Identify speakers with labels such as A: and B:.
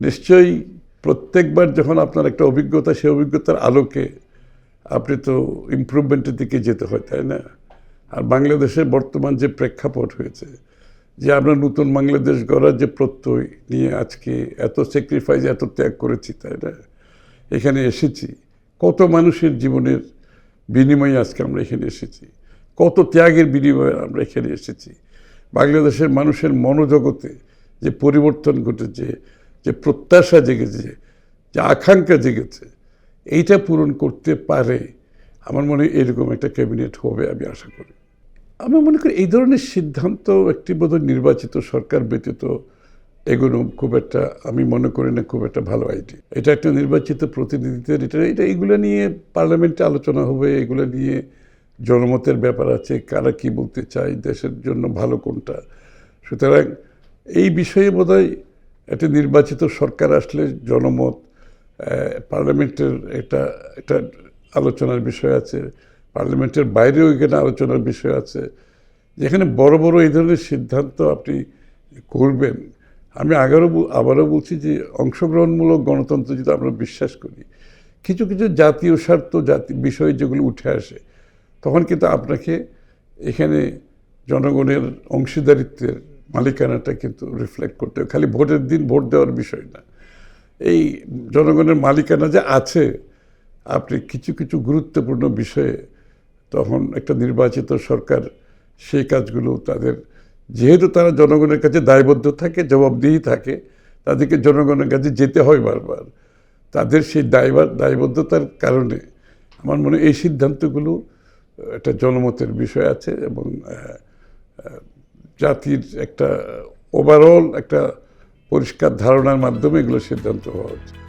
A: নিশ্চয়ই প্রত্যেকবার যখন আপনার একটা অভিজ্ঞতা, সেই অভিজ্ঞতার আলোকে আপনি তো ইমপ্রুভমেন্টের দিকে যেতে হয়, তাই না? আর বাংলাদেশের বর্তমান যে প্রেক্ষাপট হয়েছে, যে আমরা নতুন বাংলাদেশ গড়ার যে প্রত্যয় নিয়ে আজকে এত স্যাক্রিফাইস এত ত্যাগ করেছি, তাই না? এখানে এসেছি। কত মানুষের জীবনের বিনিময়ে আজকে আমরা এখানে এসেছি। কত ত্যাগের বিনিময়ে আমরা এখানে এসেছি। বাংলাদেশের মানুষের মনোজগতে যে পরিবর্তন ঘটেছে যে প্রত্যাশা জেগেছে, যে আকাঙ্ক্ষা জেগেছে, এইটা পূরণ করতে পারে, আমার মনে হয় এরকম একটা ক্যাবিনেট হবে আমি আশা করি। আমি মনে করি এই ধরনের সিদ্ধান্ত একটি বোধহয় নির্বাচিত সরকার ব্যতীত এগুলো খুব একটা, আমি মনে করি না খুব একটা ভালো আইডিয়া এটা একটা নির্বাচিত প্রতিনিধিদের, এটা এটা এগুলো নিয়ে পার্লামেন্টে আলোচনা হবে, এগুলো নিয়ে জনমতের ব্যাপার আছে, কারা কি বলতে চায়, দেশের জন্য ভালো কোনটা। সুতরাং এই বিষয়ে বোধহয় একটা নির্বাচিত সরকার আসলে জনমত পার্লামেন্টের এটা একটা আলোচনার বিষয় আছে, পার্লামেন্টের বাইরেও এখানে আলোচনার বিষয় আছে। যেখানে বড় বড় এই ধরনের সিদ্ধান্ত আপনি করবেন, আমি আগারও আবারও বলছি যে অংশগ্রহণমূলক গণতন্ত্র যদি আমরা বিশ্বাস করি, কিছু কিছু জাতীয় স্বার্থ, জাতি, বিষয় যেগুলো উঠে আসে, তখন কিন্তু আপনাকে এখানে জনগণের অংশীদারিত্বের মালিকানাটা কিন্তু রিফ্লেক্ট করতে হবে। খালি ভোটের দিন ভোট দেওয়ার বিষয় না। এই জনগণের মালিকানা যে আছে, আপনি কিছু কিছু গুরুত্বপূর্ণ বিষয়ে তখন একটা নির্বাচিত সরকার সেই কাজগুলো তাদের, যেহেতু তারা জনগণের কাছে দায়বদ্ধ থাকে, জবাবদিহি থাকে, তাদেরকে জনগণের কাছে যেতে হয় বারবার। তাদের সেই দায়বার দায়বদ্ধতার কারণে আমার মনে এই সিদ্ধান্তগুলো একটা জনমতের বিষয় আছে এবং জাতির একটা ওভারঅল একটা পরিষ্কার ধারণার মাধ্যমে এগুলো সিদ্ধান্ত হওয়া উচিত।